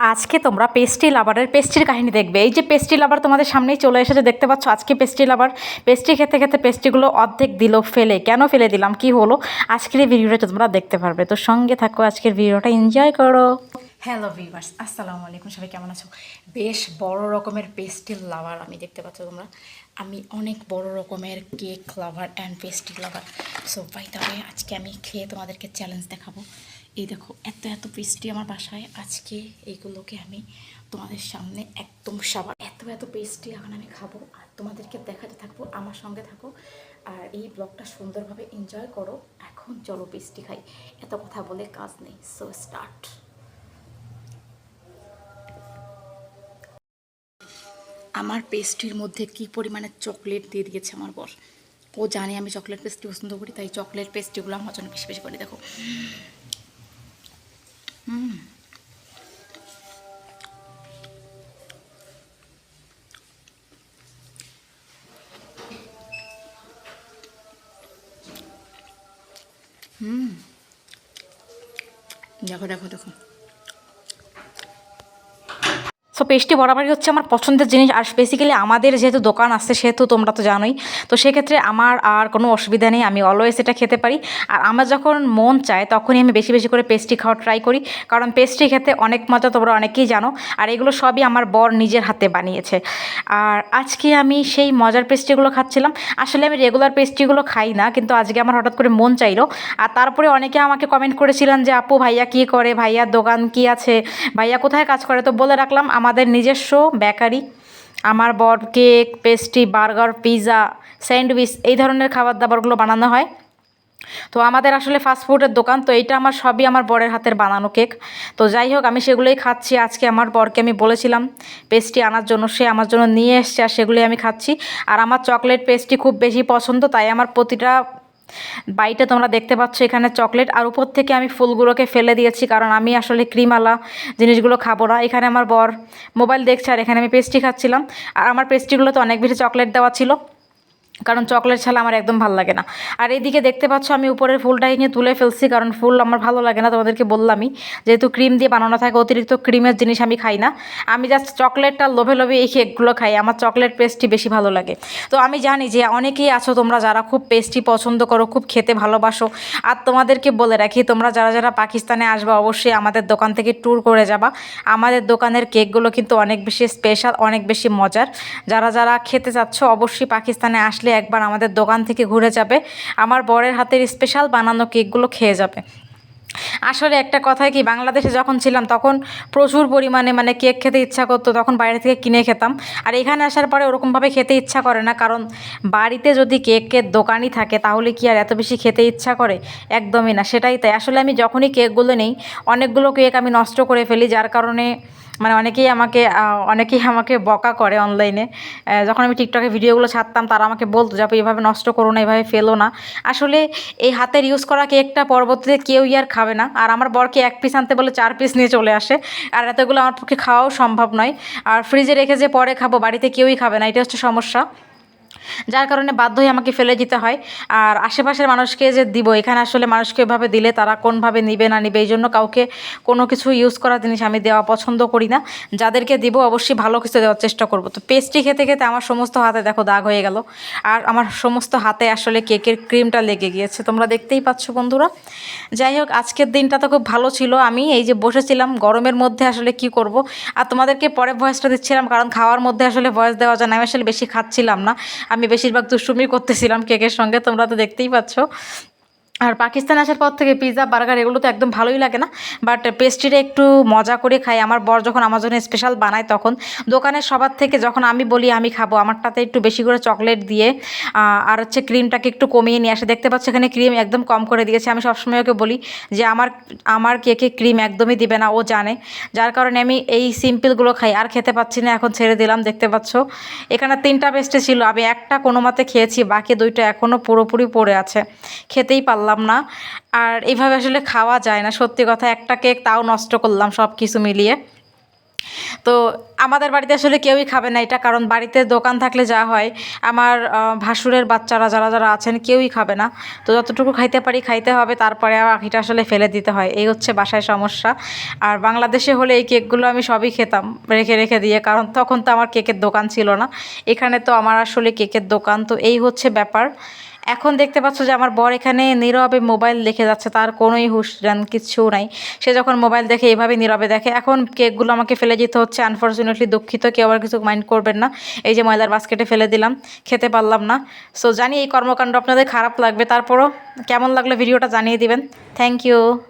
আজকে তোমরা পেস্ট্রি লাভারের পেস্ট্রির কাহিনী দেখবে। এই যে পেস্ট্রি লাভার তোমাদের সামনেই চলে এসেছে, দেখতে পাচ্ছ আজকে পেস্ট্রি লাভার পেস্ট্রি খেতে খেতে পেস্ট্রিগুলো অর্ধেক দিল, ফেলে। কেন ফেলে দিলাম? কি হলো? আজকের এই ভিডিওটা তোমরা দেখতে পারবে। তো সঙ্গে থাকো, আজকের ভিডিওটা এনজয় করো। হ্যালো ভিভার্স আসসালামু আলাইকুম, সবাই কেমন আছো? বেশ বড় রকমের পেস্ট্রি লাভার আমি দেখতে পাচ্ছ তোমরা। আমি অনেক বড় রকমের cake lover and pastry lover so by তবে আজকে আমি খেয়ে তোমাদেরকে চ্যালেঞ্জ দেখাবো। এই দেখো, এত এত পেস্ট্রি আমার বাসায়। আজকে এইগুলোকে আমি তোমাদের সামনে একদম সবার এত এত পেস্ট্রি এখন আমি খাব আর তোমাদেরকে দেখাতে থাকব, আমার সঙ্গে থাকো। আর এই ব্লগটা সুন্দরভাবে এনজয় করো। এখন চলো পেস্ট্রি খাই। এত কথা বলে কাজ নেই সো স্টার্ট আমার পেস্ট্রির মধ্যে কি পরিমাণে চকলেট দিয়ে দিয়েছে আমার বর? ও জানে আমি চকলেট পেস্ট্রি পছন্দ করি, তাই চকলেট পেস্ট্রিগুলো আমার জন্য বেশি বেশি করে, দেখো। อืมเดี๋ยวเขาได้พอทุกคน সো পেস্ট্রি বরাবরই হচ্ছে আমার পছন্দের জিনিস। আর বেসিক্যালি আমাদের যেহেতু দোকান আছে, সেহেতু তোমরা তো জানোই। তো সেক্ষেত্রে আমার আর কোনো অসুবিধা নেই, আমি অলওয়েজ এটা খেতে পারি। আর আমার যখন মন চায়, তখনই আমি বেশি বেশি করে পেস্ট্রি খাওয়ার ট্রাই করি। কারণ পেস্ট্রি খেতে অনেক মজা, তোমরা অনেকেই জানো। আর এগুলো সবই আমার বর নিজের হাতে বানিয়েছে। আর আজকে আমি সেই মজার পেস্ট্রিগুলো খাচ্ছিলাম। আসলে আমি রেগুলার পেস্ট্রিগুলো খাই না, কিন্তু আজকে আমার হঠাৎ করে মন চাইলো। আর তারপরে অনেকে আমাকে কমেন্ট করেছিলেন যে, আপু, ভাইয়া কী করে? ভাইয়ার দোকান কি আছে? ভাইয়া কোথায় কাজ করে? তো বলে রাখলাম আমাদের নিজস্ব বেকারি। আমার বর cake, pastry, burger pizza sandwich এই ধরনের খাবার দাবারগুলো বানানো হয়। তো আমাদের আসলে ফাস্টফুডের দোকান, তো এইটা আমার সবই আমার বরের হাতের বানানো কেক। তো যাই হোক, আমি সেগুলোই খাচ্ছি। আজকে আমার বরকে আমি বলেছিলাম, পেস্ট্রি আনার জন্য, সে আমার জন্য নিয়ে এসছে আর সেগুলোই আমি খাচ্ছি। আর আমার চকলেট পেস্ট্রি খুব বেশি পছন্দ, তাই আমার প্রতিটা বাইটে তোমরা দেখতে পাচ্ছ এখানে চকলেট, আর উপর থেকে আমি ফুলগুলোকে ফেলে দিয়েছি, কারণ আমি আসলে ক্রিমালা জিনিসগুলো খাব না। এখানে আমার বর মোবাইল দেখছে, আর এখানে আমি পেস্ট্রি খাচ্ছিলাম। আর আমার পেস্ট্রিগুলোতে অনেক বেশি চকলেট দেওয়া ছিল। কারণ চকলেট ছাড়া আমার একদম ভালো লাগে না। আর এইদিকে দেখতে পাচ্ছ আমি উপরের ফুলটাই নিয়ে তুলে ফেলছি, কারণ ফুল আমার ভালো লাগে না, তোমাদেরকে বললামই। যেহেতু ক্রিম দিয়ে বানানো থাকে, অতিরিক্ত ক্রিমের জিনিস আমি খাই না। আমি জাস্ট চকলেটটা লোভে লোভে এই কেকগুলো খাই, আমার চকলেট পেস্টটি বেশি ভালো লাগে। তো আমি জানি যে অনেকেই আছো, তোমরা যারা খুব পেস্ট্রি পছন্দ করো, খুব খেতে ভালোবাসো, আর তোমাদেরকে বলে রাখি, তোমরা যারা যারা পাকিস্তানে আসবে, অবশ্যই আমাদের দোকান থেকে ট্যুর করে যাবা। আমাদের দোকানের কেকগুলো কিন্তু অনেক বেশি স্পেশাল অনেক বেশি মজার। যারা যারা খেতে চাচ্ছ, অবশ্যই পাকিস্তানে আসলে একবার আমাদের দোকান থেকে ঘুরে যাবে। আমার বরের হাতের স্পেশাল বানানো কেকগুলো খেয়ে যাবে। আসলে একটা কথায় কি, বাংলাদেশে যখন ছিলাম তখন প্রচুর পরিমাণে মানে কেক খেতে ইচ্ছা করতো, তখন বাইরে থেকে কিনে খেতাম। আর এখানে আসার পরে ওরকমভাবে খেতে ইচ্ছা করে না, কারণ বাড়িতে যদি কেকের দোকানই থাকে তাহলে কি আর এত বেশি খেতে ইচ্ছা করে? একদমই না, সেটাই তাই। আসলে আমি যখনই কেকগুলো নেই, অনেকগুলো কেক আমি নষ্ট করে ফেলি, যার কারণে মানে অনেকেই আমাকে অনেকেই আমাকে বকা করে অনলাইনে যখন আমি টিকটকে ভিডিওগুলো ছাড়তাম, তারা আমাকে বলতো যে এভাবে নষ্ট করো না, এভাবে ফেলো না। আসলে এই হাতের ইউজ করা কেকটা পরবর্তীতে কেউই আর খাবে না। আর আমার বরকে এক পিস আনতে বলে চার পিস নিয়ে চলে আসে। আর এতগুলো আমার পক্ষে খাওয়াও সম্ভব নয়। আর ফ্রিজে রেখে যে পরে খাব, বাড়িতে কেউই খাবে না এটা হচ্ছে সমস্যা। যার কারণে বাধ্য হয়ে আমাকে ফেলে দিতে হয়। আর আশেপাশের মানুষকে যে দিব, এখানে আসলে মানুষকে এভাবে দিলে তারা কোনভাবে নিবে না নিবে এই জন্য কাউকে কোনো কিছু ইউজ করা জিনিস আমি দেওয়া পছন্দ করি না। যাদেরকে দিব অবশ্যই ভালো কিছু দেওয়ার চেষ্টা করব। তো পেস্ট্রি খেতে খেতে আমার সমস্ত হাতে দেখো দাগ হয়ে গেল। আর আমার সমস্ত হাতে আসলে কেকের ক্রিমটা লেগে গিয়েছে, তোমরা দেখতেই পাচ্ছ বন্ধুরা। যাই হোক, আজকের দিনটা তো খুব ভালো ছিল। আমি এই যে বসেছিলাম, গরমের মধ্যে আসলে কি করব? আর তোমাদেরকে পরে ভয়েসটা দিচ্ছিলাম, কারণ খাওয়ার মধ্যে আসলে ভয়েস দেওয়া যায় না, আমি আসলে বেশি খাচ্ছিলাম না। আমি বেশিরভাগ দুষ্টুমি করতেছিলাম কেকের সঙ্গে তোমরা তো দেখতেই পাচ্ছ। আর পাকিস্তান আসার পর থেকে পিৎজা বার্গার এগুলো তো একদম ভালোই লাগে না বাট পেস্ট্রিটা একটু মজা করে খাই। আমার বর যখন আমার জন্য স্পেশাল বানায় তখন, দোকানের সবার থেকে যখন আমি বলি, আমি খাব। আমারটাতে একটু বেশি করে চকলেট দিয়ে আর হচ্ছে ক্রিমটাকে একটু কমিয়ে নিয়ে আসে। দেখতে পাচ্ছ এখানে ক্রিম একদম কম করে দিয়েছে। আমি সবসময় ওকে বলি যে, আমার আমার কেকে ক্রিম একদমই দিবে না, ও জানে। যার কারণে আমি এই সিম্পলগুলো খাই। আর খেতে পাচ্ছি না, এখন ছেড়ে দিলাম, দেখতে পাচ্ছ। এখানে তিনটা পেস্ট্রি ছিল, আমি একটা কোনো মতে খেয়েছি, বাকি দুইটা এখনও পুরোপুরি পড়ে আছে। খেতেই পারলাম পারলাম না। আর এইভাবে আসলে খাওয়া যায় না। সত্যি কথা, একটা কেক তাও নষ্ট করলাম সব কিছু মিলিয়ে। তো আমাদের বাড়িতে আসলে কেউই খাবে না। এটা কারণ বাড়িতে দোকান থাকলে যা হয়, আমার ভাসুরের বাচ্চারা যারা যারা আছেন কেউই খাবে না। তো যতটুকু খাইতে পারি খাইতে হবে, তারপরে বাকিটা আসলে ফেলে দিতে হয়। এই হচ্ছে বাসায় সমস্যা। আর বাংলাদেশে হলে এই কেকগুলো আমি সবই খেতাম, রেখে রেখে দিয়ে। কারণ তখন তো আমার কেকের দোকান ছিল না। এখানে তো আমার আসলে কেকের দোকান। তো এই হচ্ছে ব্যাপার। এখন দেখতে পাচ্ছ যে আমার বর এখানে নীরবে মোবাইল দেখে যাচ্ছে, তার কোনোই হুশ জান কিছু নাই। সে যখন মোবাইল দেখে এভাবে নীরবে দেখে, এখন কেকগুলো আমাকে ফেলে যেতে হচ্ছে। আনফর্চুনেটলি দুঃখিত, কেউ আবার কিছু মাইন্ড করবেন না। এই যে ময়লার বাস্কেটে ফেলে দিলাম, খেতে পারলাম না। সো জানি এই কর্মকাণ্ড আপনাদের খারাপ লাগবে, তারপরও কেমন লাগল ভিডিওটা জানিয়ে দিবেন। Thank you